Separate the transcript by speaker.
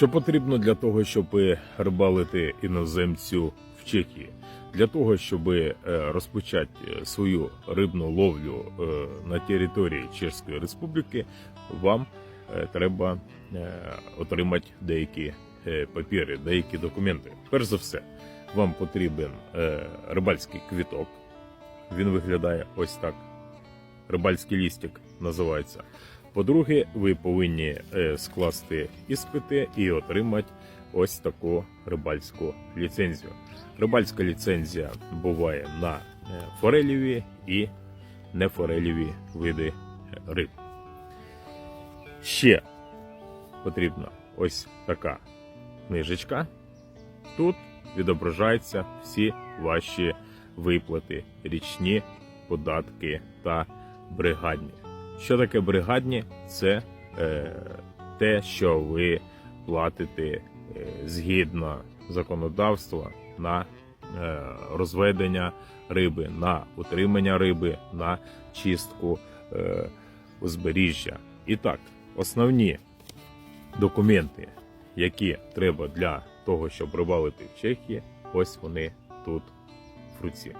Speaker 1: Що потрібно для того, щоб рибалити іноземцю в Чехії? Для того, щоб е, розпочати свою рибну ловлю е, на території Чеської Республіки, вам е, треба е, отримати деякі е, папіри, деякі документи. Перш за все, вам потрібен е, рибальський квіток. Він виглядає ось так. Рибальський лістик називається. По-друге, ви повинні е, скласти іспити і отримати ось таку рибальську ліцензію. Рибальська ліцензія буває на е, фореліві і нефореліві види риб. Ще потрібна ось така книжечка. Тут відображаються всі ваші виплати, річні податки та бригадні. Що таке бригадні? Це е, те, що ви платите е, згідно законодавства на е, розведення риби, на утримання риби, на чистку е, узбережжя. І так, основні документи, які треба для того, щоб рибалити в Чехії, ось вони тут в руці.